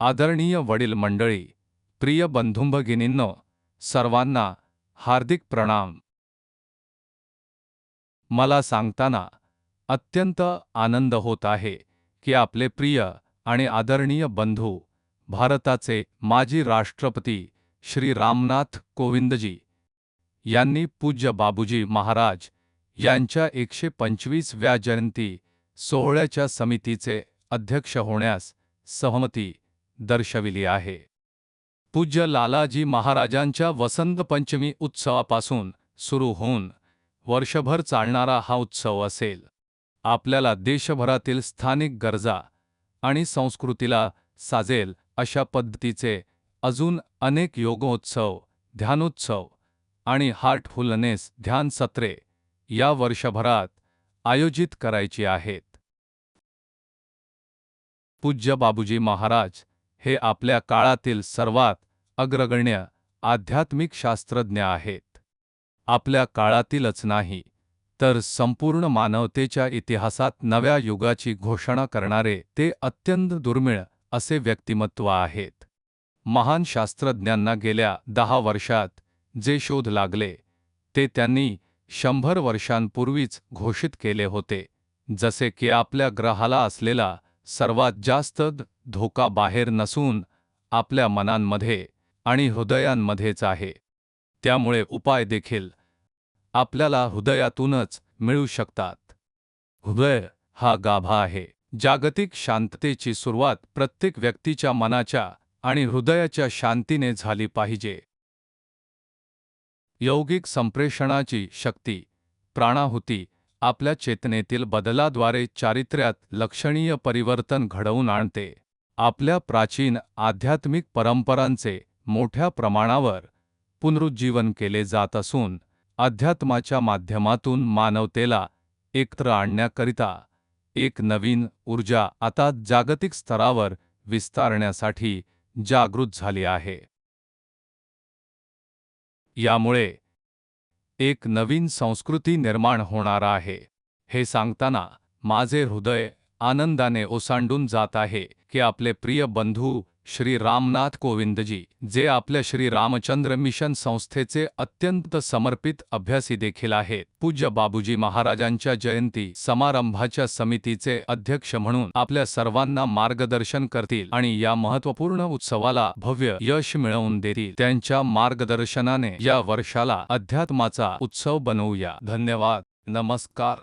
आदरणीय वडील मंडळी प्रिय बंधुंभगिनींनो सर्वांना हार्दिक प्रणाम. मला सांगताना अत्यंत आनंद होत आहे की आपले प्रिय आणि आदरणीय बंधू भारताचे माजी राष्ट्रपती श्री रामनाथ कोविंदजी यांनी पूज्य बाबूजी महाराज यांच्या एकशे पंचवीसव्या जयंती सोहळ्याच्या समितीचे अध्यक्ष होण्यास सहमती दर्शविली आहे. पूज्य लालाजी महाराजांच्या वसंत पंचमी उत्सवापासून सुरू होऊन वर्षभर चालणारा हा उत्सव असेल. आपल्याला देशभरातील स्थानिक गरजा आणि संस्कृतीला साजेल अशा पद्धतीचे अजून अनेक योगोत्सव ध्यानोत्सव आणि हार्टफुलनेस ध्यान सत्रे या वर्षभरात आयोजित करायची आहेत. पूज्य बाबूजी महाराज हे आपल्या काळातील सर्वात अग्रगण्य आध्यात्मिक शास्त्रज्ञ आहेत. आपल्या काळातीलच नाही तर संपूर्ण मानवतेच्या इतिहासात नव्या युगाची घोषणा करणारे ते अत्यंत दुर्मिळ असे व्यक्तिमत्व आहेत. महान शास्त्रज्ञांना गेल्या दहा वर्षात जे शोध लागले ते त्यांनी शंभर वर्षांपूर्वीच घोषित केले होते जसे की आपल्या ग्रहाला असलेला सर्वात जास्त धोका बाहेर नसून आपल्या मनांमध्ये आणि हृदयांमध्येच आहे. त्यामुळे उपाय देखील आपल्याला हृदयातूनच मिळू शकतात. हृदय हा गाभा आहे. जागतिक शांततेची सुरुवात प्रत्येक व्यक्तीच्या मनाच्या आणि हृदयाच्या शांतीने झाली पाहिजे. यौगिक संप्रेषणाची शक्ती प्राणाहुती आपल्या चेतनेतील बदलाद्वारे चारित्र्यात लक्षणीय परिवर्तन घडवून आणते. आपल्या प्राचीन आध्यात्मिक परंपरांचे मोठ्या प्रमाणावर पुनरुज्जीवन केले जात असून अध्यात्माच्या माध्यमातून मानवतेला एकत्र आणण्याकरिता एक नवीन ऊर्जा आता जागतिक स्तरावर विस्तारण्यासाठी जागृत झाली आहे. यामुळे एक नवीन संस्कृती निर्माण होणार आहे. हे सांगताना माझे हृदय आनंदाने ओसांडून जात आहे की आपले प्रिय बंधू श्री रामनाथ कोविंदजी जे आपल्या श्री रामचंद्र मिशन संस्थेचे अत्यंत समर्पित अभ्यासी देखील आहेत. पूज्य बाबूजी महाराजांच्या जयंती समारंभाच्या समितीचे अध्यक्ष म्हणून आपल्या सर्वांना मार्गदर्शन करतील आणि या महत्त्वपूर्ण उत्सवाला भव्य यश मिळवून देतील. त्यांच्या मार्गदर्शनाने या वर्षाला अध्यात्माचा उत्सव बनवूया. धन्यवाद. नमस्कार.